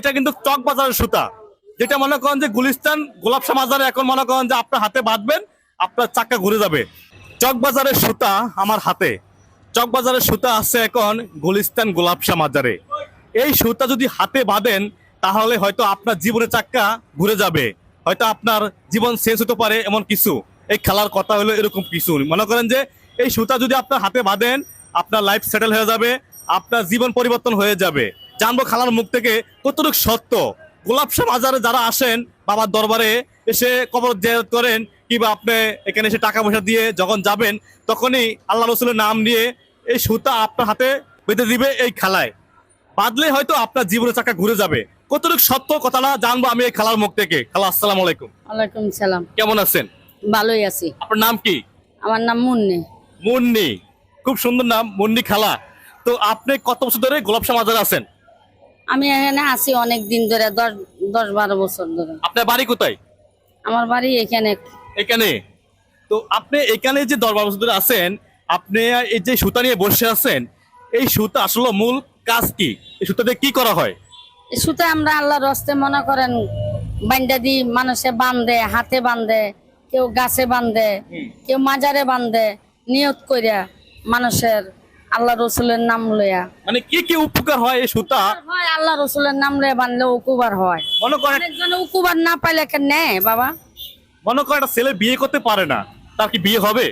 এটা কিন্তু চক বাজারের সুতা। যেটা মনে করেন যে গুলিস্তান গোলাপশা বাজারে এখন মনে করেন যে আপনার হাতে বাঁধবেন, আপনার চাক্কা ঘুরে যাবে। চক বাজারের সুতা আমার হাতে। চক বাজারের সুতা আছে এখন গুলিস্তান গোলাপশা বাজারে এই সুতা যদি হাতে বাঁধেন, তাহলে হয়তো আপনার জীবনের চাক্কা ঘুরে যাবে। হয়তো আপনার জীবন শেষ হতে পারে এমন কিছু। এই খেলার কথা হলো এরকম কিছু। মনে করেন যে এই সুতা যদি আপনার হাতে বাঁধেন, আপনার লাইফ সেটেল হয়ে যাবে, আপনার জীবন পরিবর্তন হয়ে যাবে। জানব খালার মুখ থেকে কতটুকু সত্য? গোলাপশা বাজারে যারা আসেন বাবার দরবারে এসে কবর জিয়ারত করেন কিংবা আপনি এখানে এসে টাকা পয়সা দিয়ে যখন যাবেন তখনই আল্লাহ রসুলের নাম নিয়ে এই সুতা আপনার হাতে বেঁধে দিবে এই খেলায়। বাদলে হয়তো আপনার জীবনের চাকা ঘুরে যাবে। কতটুকু সত্য কথাটা জানব আমি এই খেলার মুখ থেকে। খালা আসসালামু আলাইকুম। ওয়ালাইকুম সালাম। কেমন আছেন? ভালোই আছি। আপনার নাম কি? আমার নাম মুন্নি। মুন্নি। খুব সুন্দর নাম মুন্নি খালা। তো আপনি কত বছর ধরে গোলাপশা বাজারে আছেন? আমি এখানে আছি অনেক দিন ধরে দশ দশ বারো বছর ধরে। আপনার বাড়ি কোথায়? আমার বাড়ি এখানে। এখানে? তো আপনি এখানে যে দশ বারো বছর ধরে আছেন আপনি এই যে সুতা নিয়ে বসে আছেন এই সুতা আসলে মূল কাজ কি? এই সুতা দিয়ে কি করা হয়? এই সুতো আমরা আল্লাহর রস্তে মনে করেন বান্ডা দি মানুষে বান্ধে হাতে বান্ধে কেউ গাছে বান্ধে কেউ মাজারে বান্ধে নিয়ত কইরা মানুষের আল্লাহ রসুলের নাম লইয়া। মানে কি কি উপকার হয় এই সুতা? হয় আল্লাহ রসুলের নাম লইয়া বানলে উকুবার হয়। মনে করেন অনেকজন উকুবার না পাইলে কে নেয় বাবা। মনে করেন একটা ছেলে বিয়ে করতে পারে না তার কি বিয়ে হবে?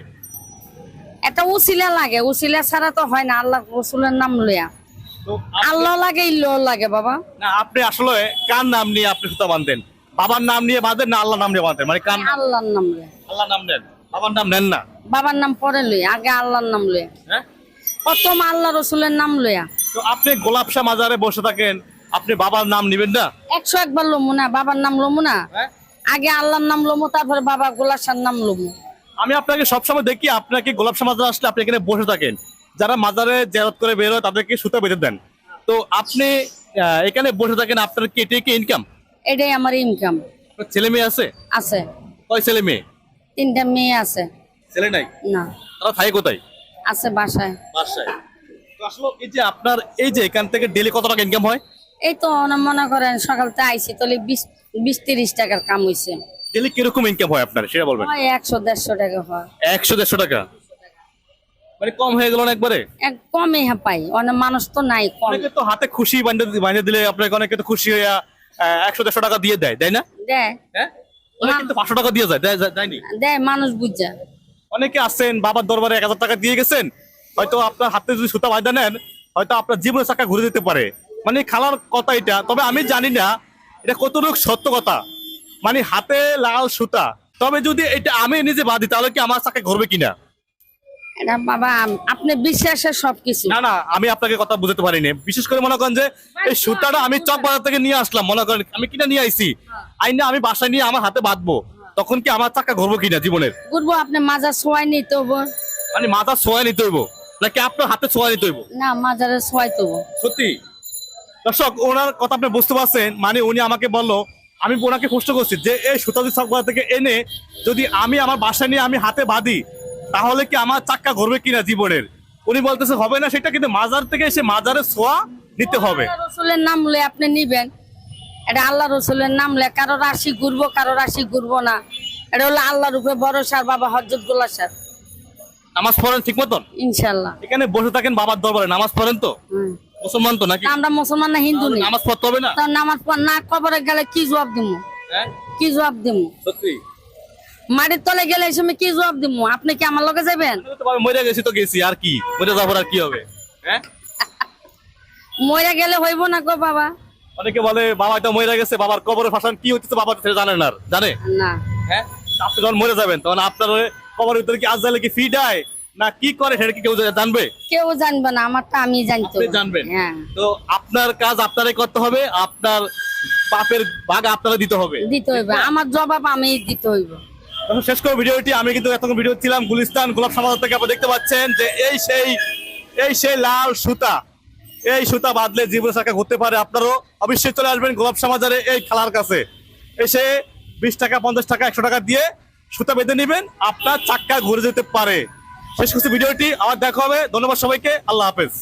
একটা উসিলা লাগে উসিলা ছাড়া তো হয় না আল্লাহ রসুলের নাম আপ- আল্লাহ লাগে ইল্লো লাগে বাবা। না আপনি আসলে কার নাম নিয়ে আপনি সুতা বাঁধেন? বাবার নাম নিয়ে বাঁধেন না আল্লাহ নাম নিয়ে বাঁধেন? মানে কার? আল্লাহর নাম আল্লাহ নাম নেন। বাবার নাম নেন না? বাবার নাম পরে লই আগে আল্লাহর নাম লইয়া। হ্যাঁ? প্রথম আল্লাহ রসুলের নাম লইয়া। তো আপনি গোলাপশা মাজারে বসে থাকেন আপনি বাবার নাম নিবেন না? একশো একবার লমু না বাবার নাম লমু না। হ্যাঁ? আগে আল্লাহর নাম লমু তারপরে বাবা গোলাসার নাম লমু আমি আপনাকে সবসময় দেখি আপনাকে গোলাপশা মাজারে আসলে আপনি এখানে বসে থাকেন। যারা মাজারে জেরত করে বের হয় তাদেরকে সুতা বেঁধে দেন। তো আপনি এখানে বসে থাকেন আপনার কি এটাই কি ইনকাম এটাই আমার ইনকাম ছেলে মেয়ে আছে? আছে। কয় ছেলে মেয়ে? তিনটা মেয়ে আছে। ছেলে নাই? না। তারা থাকে কোথায়? আছে বাসায়। বাসায়। তো আসলে এই যে আপনার এই যে এখান থেকে ডেলি কত টাকা ইনকাম হয়? এই তো মনে করেন সকালতে আইছি তাহলে বিশ বিশ তিরিশ টাকার কাম হইছে। ডেলি কীরকম ইনকাম হয় আপনার সেটা বলবেন। হয় একশো দেড়শো টাকা হয়। একশো একশো দেড়শো টাকা? মানে কম হয়ে গেল একবারে? এক কমে হ্যাঁ পাই অনেক মানুষ তো নাই কম। অনেকে তো হাতে খুশি বানিয়ে বানিয়ে দিলে আপনাকে অনেকে তো খুশি হয়ে একশো দেড়শো টাকা দিয়ে দেয় তাই না? দেয়। হ্যাঁ? অনেকে কিন্তু পাঁচশো টাকা দিয়ে যায় দেয়- দেয়- দেয়নি? দেয় মানুষ বুঝা। অনেকে আসছেন বাবার দরবারে এক হাজার টাকা দিয়ে গেছেন হয়তো আপনার হাতে যদি সুতা বাঁধা নেন হয়তো আপনার জীবনের চাকা ঘুরে যেতে পারে। মানে খালার কথা এটা তবে আমি জানি না এটা কতটুকু সত্য কথা। মানে হাতে লাল সুতা তবে যদি এটা আমি নিজে বাঁধি তাহলে কি আমার চাকা ঘুরবে কিনা? এটা বাবা আপনি বিশ্বাসের সবকিছু। না না আমি আপনাকে কথা বুঝতে পারিনি। বিশেষ করে মনে করেন যে এই সুতাটা আমি চক বাজার থেকে নিয়ে আসলাম মনে করেন আমি কিনা নিয়ে আইছি। আইনা আমি বাসায় নিয়ে আমার হাতে বাঁধবো। তখন কি আমার চাকা ঘুরবো কিনা জীবনের? ঘুরবো আপনি মাজার সোয়াই নিতে হব মানে মাথা ছোঁয়া নিতে হইব? নাকি আপনার হাতে ছোঁয়া নিতে হইব? না মাজারে সোয়াই তো সত্যি? দর্শক ওনার কথা আপনি বুঝতে পারছেন মানে উনি আমাকে বলল আমি ওনাকে প্রশ্ন করছি যে এই সুতাদি চকবাজার থেকে এনে যদি আমি আমার বাসা নিয়ে আমি হাতে বাঁধি তাহলে কি আমার চাক্কা ঘুরবে কিনা জীবনের? উনি বলতেছে হবে না সেটা কিন্তু মাজার থেকে এসে মাজারে সোয়া নিতে হবে। রসুলের নাম লয়ে আপনি নিবেন। এটা আল্লাহ রসুলের নাম লে কারও রাশি ঘুরবো কারও রাশি ঘুরবো না। এটা হলো আল্লাহর উপরে বড় সার বাবা হজরত গোলা সার নামাজ পড়েন ঠিক মতন? ইনশাল্লাহ এখানে বসে থাকেন বাবার দরবারে নামাজ পড়েন তো? মুসলমান তো নাকি? আমরা মুসলমান না হিন্দু নেই নামাজ পড়তে হবে না? তো নামাজ পড় না কবরে গেলে কি জবাব দিব হ্যাঁ? কি জবাব দিব সত্যি? মাটির তলে গেলে এই সময় কি জবাব দিব আপনি কি আমার লগে যাবেন? মরে গেছি তো গেছি আর কি? মরে যাব আর কি হবে? হ্যাঁ? মরে গেলে হইব না গো বাবা। অনেকে বলে বাবা তো মরে গেছে বাবার কবরে ফাঁসান কি হচ্ছে বাবা? তো সেটা জানে না আর। জানে? না। হ্যাঁ? আপনি যখন মরে যাবেন তখন আপনার কবরের ভিতরে কি আজ জালে কি ফি দেয় না কি করে সেটা কি কেউ জানবে? কেউ জানবে না আমারটা আমি জানতে জানবেন। হ্যাঁ। তো আপনার কাজ আপনারাই করতে হবে আপনার পাপের ভাগ আপনারা দিতে হবে। দিতে হইবে আমার জবাব আমি দিতে হইব। তখন শেষ করে ভিডিওটি আমি কিন্তু এতক্ষণ ভিডিও ছিলাম গুলিস্তান গোলাপ সমাজ থেকে আপনি দেখতে পাচ্ছেন যে এই সেই এই সেই লাল সুতা এই সুতা বাঁধলে জীবন শাখা ঘুরতে পারে আপনারও। অবশ্যই চলে আসবেন গোলাপ সমাজারে এই খেলার কাছে। এসে বিশ টাকা, পঞ্চাশ টাকা, একশো টাকা দিয়ে সুতা বেঁধে নেবেন, আপনার চাক্কা ঘুরে যেতে পারে। শেষ করছি ভিডিওটি, আবার দেখা হবে। ধন্যবাদ সবাইকে। আল্লাহ হাফেজ।